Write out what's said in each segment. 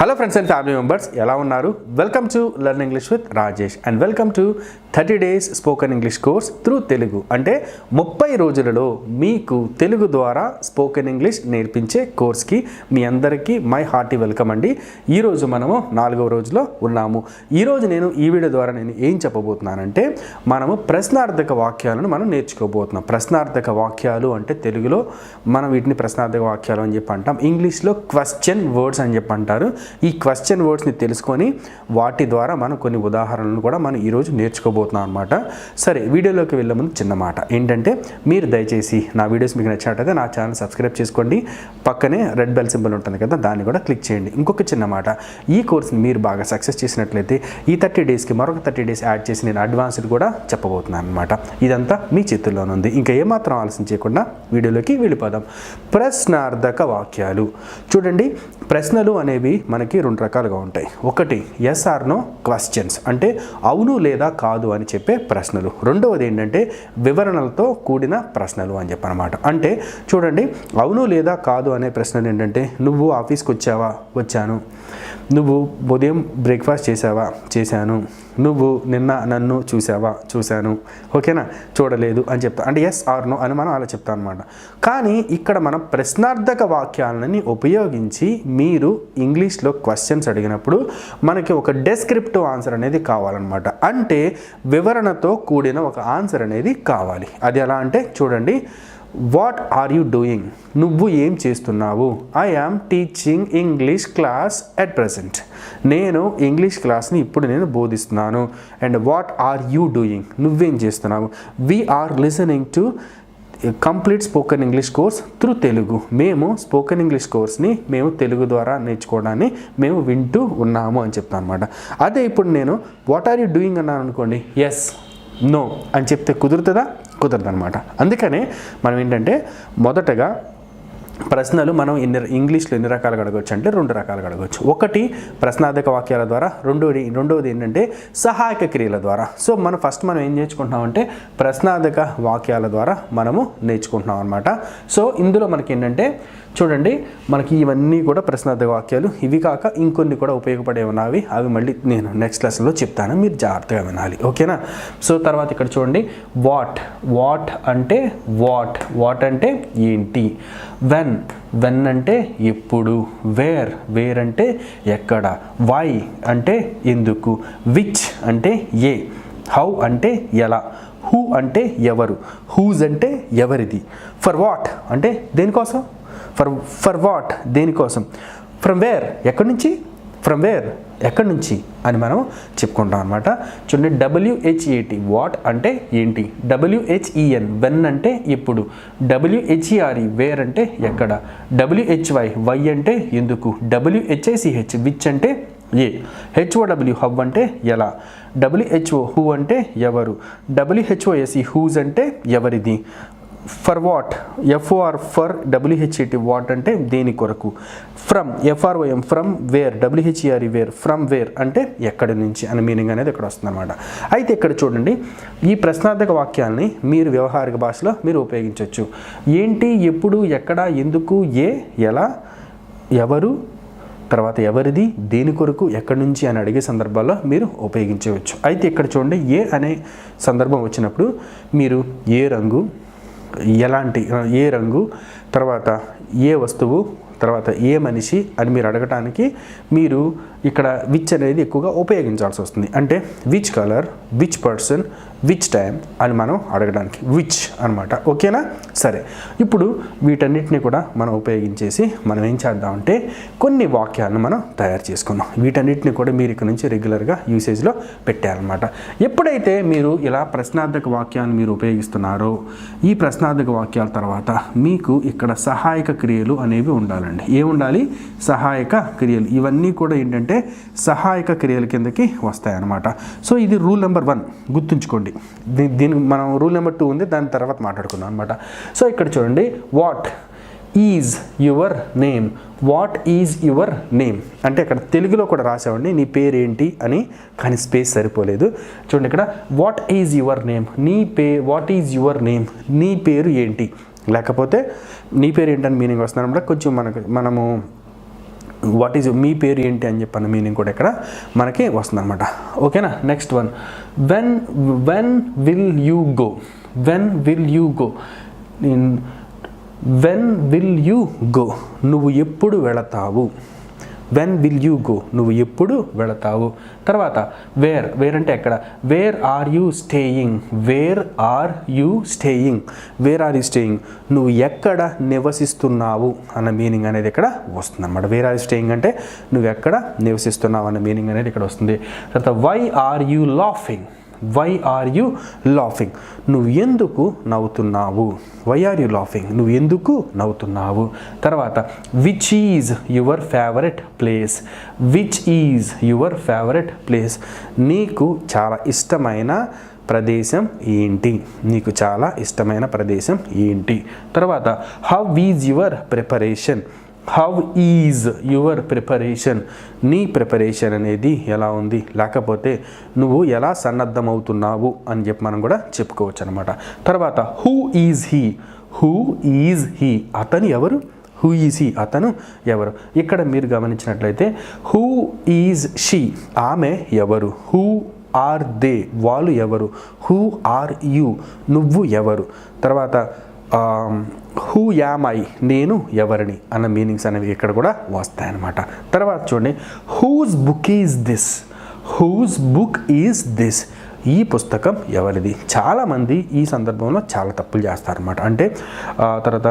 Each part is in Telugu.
Hello friends and family members ఎలా ఉన్నారు? Welcome to learn English with Rajesh and welcome to thirty days spoken English course through Telugu అంటే ముప్పై రోజులలో మీకు తెలుగు ద్వారా స్పోకెన్ ఇంగ్లీష్ నేర్పించే కోర్స్కి మీ అందరికీ మై హార్టీ వెల్కమ్ అండి. ఈరోజు మనము నాలుగవ రోజులో ఉన్నాము. ఈరోజు నేను ఈ వీడియో ద్వారా నేను ఏం చెప్పబోతున్నానంటే మనము ప్రశ్నార్థక వాక్యాలను మనం నేర్చుకోబోతున్నాం. ప్రశ్నార్థక వాక్యాలు అంటే తెలుగులో మనం వీటిని ప్రశ్నార్థక వాక్యాలు అని చెప్పి అంటాం. ఇంగ్లీష్లో క్వశ్చన్ వర్డ్స్ అని చెప్పి అంటారు. ఈ క్వశ్చన్ వర్డ్స్ని తెలుసుకొని వాటి ద్వారా మనం కొన్ని ఉదాహరణలు కూడా మనం ఈరోజు నేర్చుకోబోతున్నాం అనమాట సరే వీడియోలోకి వెళ్ళే ముందు చిన్న మాట. ఏంటంటే మీరు దయచేసి నా వీడియోస్ మీకు నచ్చినట్టయితే నా ఛానల్ సబ్స్క్రైబ్ చేసుకోండి. పక్కనే రెడ్ బెల్ సింబల్ ఉంటుంది కదా దాన్ని కూడా క్లిక్ చేయండి. ఇంకొక చిన్న మాట. ఈ కోర్స్ని మీరు బాగా సక్సెస్ చేసినట్లయితే ఈ థర్టీ డేస్కి మరొక థర్టీ డేస్ యాడ్ చేసి నేను అడ్వాన్స్డ్ కూడా చెప్పబోతున్నాను అనమాట ఇదంతా మీ చేతుల్లోనుంది ఇంకా ఏమాత్రం ఆలస్యం చేయకుండా వీడియోలోకి వెళ్ళిపోదాం. ప్రశ్నార్థక వాక్యాలు. చూడండి ప్రశ్నలు అనేవి మన మనకి రెండు రకాలుగా ఉంటాయి. ఒకటి ఎస్ ఆర్ నో క్వశ్చన్స్ అంటే అవును లేదా కాదు అని చెప్పే ప్రశ్నలు. రెండవది ఏంటంటే వివరణలతో కూడిన ప్రశ్నలు అని చెప్పనమాట. అంటే చూడండి అవును లేదా కాదు అనే ప్రశ్నలు ఏంటంటే నువ్వు ఆఫీస్కి వచ్చావా? వచ్చాను. నువ్వు ఉదయం బ్రేక్ఫాస్ట్ చేసావా? చేశాను. నువ్వు నిన్న నన్ను చూసావా? చూశాను. ఓకేనా? చూడలేదు. అని చెప్తా. అంటే ఎస్ ఆర్ నో అని మనం అలా చెప్తాం అనమాట కానీ ఇక్కడ మనం ప్రశ్నార్థక వాక్యాలని ఉపయోగించి మీరు ఇంగ్లీష్లో క్వశ్చన్స్ అడిగినప్పుడు మనకి ఒక డెస్క్రిప్టివ్ ఆన్సర్ అనేది కావాలన్నమాట. అంటే వివరణతో కూడిన ఒక ఆన్సర్ అనేది కావాలి. అది ఎలా అంటే చూడండి వాట్ ఆర్ యూ డూయింగ్ నువ్వు ఏం చేస్తున్నావు? I am teaching English class at present నేను ఇంగ్లీష్ క్లాస్ని ఇప్పుడు నేను బోధిస్తున్నాను. And what are you doing నువ్వేం చేస్తున్నావు? We are listening to complete spoken English course through Telugu మేము స్పోకెన్ ఇంగ్లీష్ కోర్స్ని మేము తెలుగు ద్వారా నేర్చుకోవడాన్ని మేము వింటూ ఉన్నాము అని చెప్తాను అనమాట అదే ఇప్పుడు నేను వాట్ ఆర్ యూ డూయింగ్ అన్నాను అనుకోండి. ఎస్ నో అని చెప్తే కుదురుతుందా? కుదరదనమాట అందుకనే మనం ఏంటంటే మొదటగా ప్రశ్నలు మనం ఎన్ని ఇంగ్లీష్లో ఎన్ని రకాలుగా అడగవచ్చు అంటే రెండు రకాలుగా అడగవచ్చు ఒకటి ప్రశ్నార్థక వాక్యాల ద్వారా రెండోది రెండవది ఏంటంటే సహాయక క్రియల ద్వారా. సో మనం ఫస్ట్ మనం ఏం నేర్చుకుంటున్నామంటే ప్రశ్నార్థక వాక్యాల ద్వారా మనము నేర్చుకుంటున్నాం అనమాట సో ఇందులో మనకి ఏంటంటే చూడండి మనకి ఇవన్నీ కూడా ప్రశ్నార్థక వాక్యాలు. ఇవి కాక ఇంకొన్ని కూడా ఉపయోగపడే ఉన్నవి. అవి మళ్ళీ నేను నెక్స్ట్ లెసన్లో చెప్తాను. మీరు జాగ్రత్తగా వినాలి. ఓకేనా? సో తర్వాత ఇక్కడ చూడండి. వాట్? వాట్ అంటే వాట్? వాట్ అంటే ఏంటి? వెన్. వెన్ అంటే ఎప్పుడు వేర్. వేర్ అంటే ఎక్కడ. వై అంటే ఎందుకు. విచ్ అంటే ఏ. హౌ అంటే ఎలా. హూ అంటే ఎవరు. హూజ్ అంటే ఎవరిది. ఫర్ వాట్ అంటే దేనికోసం? ఫర్ ఫర్ వాట్ దేనికోసం? From where. ఎక్కడి నుంచి? From where. ఎక్కడి నుంచి అని మనం చెప్పుకుంటాం అనమాట చూడండి డబ్ల్యూహెచ్ఏటి వాట్ అంటే ఏంటి? డబ్ల్యూహెచ్ఈఎన్ వెన్ అంటే ఇప్పుడు డబ్ల్యూహెచ్ఈఆర్ఈ వేర్ అంటే ఎక్కడ? డబ్ల్యూహెచ్వై వై అంటే ఎందుకు? డబ్ల్యూహెచ్ఐసిహెచ్ విచ్ అంటే ఏ? హెచ్ఓడబ్ల్యూ హవ్ అంటే ఎలా? డబ్ల్యూహెచ్ఓ హూ అంటే ఎవరు? W H O S E whose అంటే ఎవరిది? For what? F O R for W H A T what అంటే దేని కొరకు? From F R O M from where W H E R E where from where అంటే ఎక్కడి నుంచి? అనే మీనింగ్ అనేది ఇక్కడ వస్తుంది అనమాట అయితే ఇక్కడ చూడండి ఈ ప్రశ్నార్థక వాక్యాల్ని మీరు వ్యవహారిక భాషలో మీరు ఉపయోగించవచ్చు ఏంటి ఎప్పుడు ఎక్కడ ఎందుకు ఏ ఎలా ఎవరు తర్వాత ఎవరిది దేని కొరకు ఎక్కడి నుంచి అని అడిగే సందర్భాల్లో మీరు ఉపయోగించవచ్చు. అయితే ఇక్కడ చూడండి ఏ అనే సందర్భం వచ్చినప్పుడు మీరు ఏ రంగు ఎలాంటి ఏ రంగు తర్వాత ఏ వస్తువు తర్వాత ఏ మనిషి అని మీరు అడగటానికి మీరు ఇక్కడ విచ్ అనేది ఎక్కువగా ఉపయోగించాల్సి వస్తుంది. అంటే which colour which person which time అని మనం అడగడానికి. విచ్ అనమాట ఓకేనా? సరే. ఇప్పుడు వీటన్నిటిని కూడా మనం ఉపయోగించేసి మనం ఏం చేద్దామంటే కొన్ని వాక్యాలను మనం తయారు చేసుకుందాం. వీటన్నిటిని కూడా మీరు ఇక్కడ నుంచి రెగ్యులర్గా యూసేజ్లో పెట్టారనమాట ఎప్పుడైతే మీరు ఇలా ప్రశ్నార్థక వాక్యాన్ని మీరు ఉపయోగిస్తున్నారో ఈ ప్రశ్నార్థక వాక్యాల తర్వాత మీకు ఇక్కడ సహాయక క్రియలు అనేవి ఉండాలండి. ఏ ఉండాలి సహాయక క్రియలు. ఇవన్నీ కూడా ఏంటంటే సహాయక క్రియల కిందకి వస్తాయన్నమాట. సో ఇది రూల్ నెంబర్ వన్ గుర్తుంచుకోండి. దీ- దీనికి మనం రూల్ నెంబర్ టూ ఉంది దాని తర్వాత మాట్లాడుకుందాం అనమాట సో ఇక్కడ చూడండి what is your name? What is your name? అంటే ఇక్కడ తెలుగులో కూడా రాసామండి నీ పేరు ఏంటి అని కానీ స్పేస్ సరిపోలేదు. చూడండి ఇక్కడ వాట్ ఈజ్ యువర్ నేమ్? నీ పే వాట్ ఈజ్ యువర్ నేమ్? నీ పేరు ఏంటి? లేకపోతే నీ పేరు ఏంటని మీనింగ్ వస్తుంది కొంచెం మనకు మనము వాట్ ఈజ్ మీ పేరు ఏంటి అని చెప్పిన మీనింగ్ కూడా ఇక్కడ మనకి వస్తుందన్నమాట. ఓకేనా? Next one when when will you go when will you go when will you go నువ్వు ఎప్పుడు వెళతావు? వెన్ విల్ యూ గో నువ్వు ఎప్పుడు వెళతావు? తర్వాత వేర్ వేర్ అంటే ఎక్కడ? Where are you staying where are you staying where are you staying నువ్వు ఎక్కడ నివసిస్తున్నావు? అన్న మీనింగ్ అనేది ఇక్కడ వస్తుంది అనమాట వేర్ ఆర్ యూ స్టేయింగ్ అంటే నువ్వు ఎక్కడ నివసిస్తున్నావు? అన్న మీనింగ్ అనేది ఇక్కడ వస్తుంది. తర్వాత why are you laughing why are you laughing నువ్వు ఎందుకు నవ్వుతున్నావు? వై ఆర్ యు లాఫింగ్ నువ్వు ఎందుకు నవ్వుతున్నావు? తర్వాత which is your favourite place which is your favourite place నీకు చాలా ఇష్టమైన ప్రదేశం ఏంటి? నీకు చాలా ఇష్టమైన ప్రదేశం ఏంటి? తర్వాత how is your preparation how is your preparation నీ ప్రిపరేషన్ అనేది ఎలా ఉంది? లేకపోతే నువ్వు ఎలా సన్నద్ధమవుతున్నావు? అని చెప్పి మనం కూడా చెప్పుకోవచ్చు అనమాట తర్వాత who is he who is he అతను ఎవరు? హూ ఈజ్ హీ అతను ఎవరు? ఇక్కడ మీరు గమనించినట్లయితే హూ ఈజ్ షీ ఆమె ఎవరు? హూ ఆర్ దే వాళ్ళు ఎవరు? హూ ఆర్ యూ నువ్వు ఎవరు? తర్వాత హూ యామ్ ఐ నేను ఎవరిని అన్న మీనింగ్స్ అనేవి ఇక్కడ కూడా వస్తాయన్నమాట. తర్వాత చూడండి whose book is this? Whose book is this? ఈ పుస్తకం ఎవరిది? చాలామంది ఈ సందర్భంలో చాలా తప్పులు చేస్తారన్నమాట. అంటే తర్వాత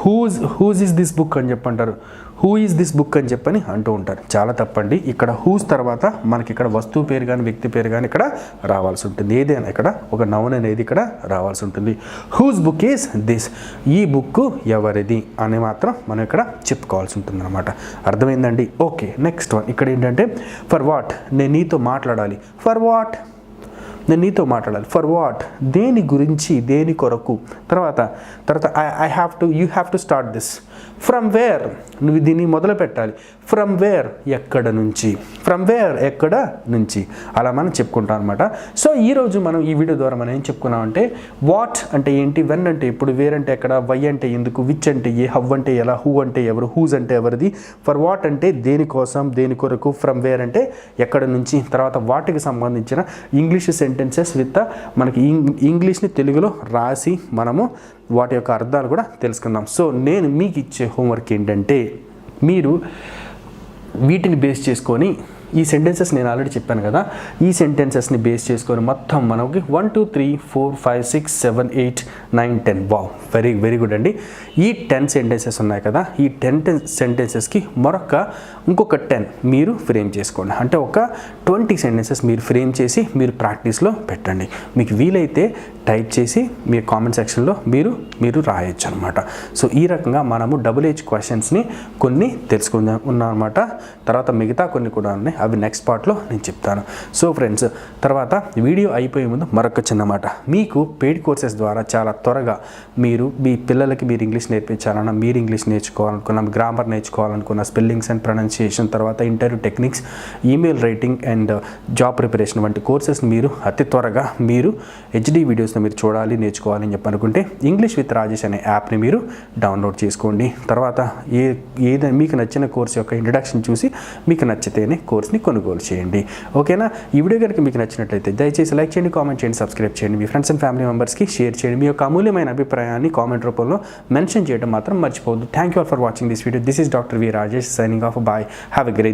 whose whose is this book అని చెప్పంటారు. హూ ఈజ్ దిస్ బుక్ అని చెప్పని అంటూ ఉంటారు. చాలా తప్పండి. ఇక్కడ హూస్ తర్వాత మనకి ఇక్కడ వస్తువు పేరు కానీ వ్యక్తి పేరు కానీ ఇక్కడ రావాల్సి ఉంటుంది. ఏదైనా ఇక్కడ ఒక నౌన్ అనేది ఇక్కడ రావాల్సి ఉంటుంది. హూస్ బుక్ ఈజ్ దిస్ ఈ బుక్ ఎవరిది అని మాత్రం మనం ఇక్కడ చెప్పుకోవాల్సి ఉంటుంది అనమాట అర్థమైందండి? ఓకే నెక్స్ట్ వన్ ఇక్కడ ఏంటంటే ఫర్ వాట్ నేను నీతో మాట్లాడాలి. ఫర్ వాట్ నేను నీతో మాట్లాడాలి. ఫర్ వాట్ దేని గురించి దేని కొరకు? తర్వాత తర్వాత I I have to you have to start this from where నువ్వు దీన్ని మొదలు పెట్టాలి. ఫ్రమ్ వేర్ ఎక్కడ నుంచి? ఫ్రమ్ వేర్ ఎక్కడ నుంచి? అలా మనం చెప్పుకుంటాం అనమాట సో ఈరోజు మనం ఈ వీడియో ద్వారా మనం ఏం చెప్పుకున్నామంటే వాట్ అంటే ఏంటి వెన్ అంటే ఇప్పుడు వేర్ అంటే ఎక్కడ వై అంటే ఎందుకు విచ్ అంటే ఏ హవ్ అంటే ఎలా హూ అంటే ఎవరు హూజ్ అంటే ఎవరిది ఫర్ వాట్ అంటే దేనికోసం దేని కొరకు ఫ్రమ్ వేర్ అంటే ఎక్కడ నుంచి తర్వాత వాటికి సంబంధించిన ఇంగ్లీష్ సెంటెన్సెస్ విత్ మనకి ఇంగ్లీష్ని తెలుగులో రాసి మనము వాటి యొక్క అర్థాలు కూడా తెలుసుకుందాం. సో నేను మీకు ఇచ్చే హోంవర్క్ ఏంటంటే మీరు వీటిని బేస్ చేసుకొని ఈ సెంటెన్సెస్ నేను ఆల్రెడీ చెప్పాను కదా ఈ సెంటెన్సెస్ని బేస్ చేసుకొని మొత్తం మనకి one two three four five six seven eight nine ten wow very very good అండి. ఈ టెన్ సెంటెన్సెస్ ఉన్నాయి కదా ఈ టెన్ సెంటెన్సెస్కి మరొక ఇంకొక టెన్ మీరు ఫ్రేమ్ చేసుకోండి. అంటే ఒక ట్వంటీ సెంటెన్సెస్ మీరు ఫ్రేమ్ చేసి మీరు ప్రాక్టీస్లో పెట్టండి. మీకు వీలైతే టైప్ చేసి మీ కామెంట్ సెక్షన్లో మీరు మీరు రాయొచ్చు అనమాట సో ఈ రకంగా మనము డబుల్ హెచ్ క్వశ్చన్స్ని కొన్ని తెలుసుకుందాం ఉన్నాం అనమాట తర్వాత మిగతా కొన్ని కూడా ఉన్నాయి. అవి నెక్స్ట్ పార్ట్లో నేను చెప్తాను. సో ఫ్రెండ్స్ తర్వాత వీడియో అయిపోయే ముందు మరొక చిన్న మాట. మీకు పెయిడ్ కోర్సెస్ ద్వారా చాలా త్వరగా మీరు మీ పిల్లలకి మీరు ఇంగ్లీష్ నేర్పించాలన్నా మీరు ఇంగ్లీష్ నేర్చుకోవాలనుకున్న గ్రామర్ నేర్చుకోవాలనుకున్న స్పెల్లింగ్స్ అండ్ ప్రొనౌన్సియేషన్ తర్వాత interview techniques email writing and job preparation వంటి కోర్సెస్ మీరు అతి త్వరగా మీరు హెచ్డీ వీడియోస్ని మీరు చూడాలి నేర్చుకోవాలి అని చెప్పి అనుకుంటే ఇంగ్లీష్ విత్ రాజేష్ అనే యాప్ని మీరు డౌన్లోడ్ చేసుకోండి. తర్వాత ఏ ఏదైనా మీకు నచ్చిన కోర్స్ యొక్క ఇంట్రడక్షన్ చూసి మీకు నచ్చితేనే కోర్స్ని కొనుగోలు చేయండి. ఓకేనా? ఈ వీడియో కనుక మీకు నచ్చినట్లయితే దయచేసి లైక్ చేయండి కామెంట్ చేయండి సబ్స్క్రైబ్ చేయండి. మీ ఫ్రెండ్స్ అండ్ ఫ్యామిలీ మెంబర్స్కి షేర్ చేయండి. మీ యొక్క అమూల్యమైన అభిప్రాయాన్ని కామెంట్ రూపంలో మెన్షన్ చేయడం మాత్రం మర్చిపోవద్దు. Thank you all for watching this video this is doctor V Rajesh signing off bye have a great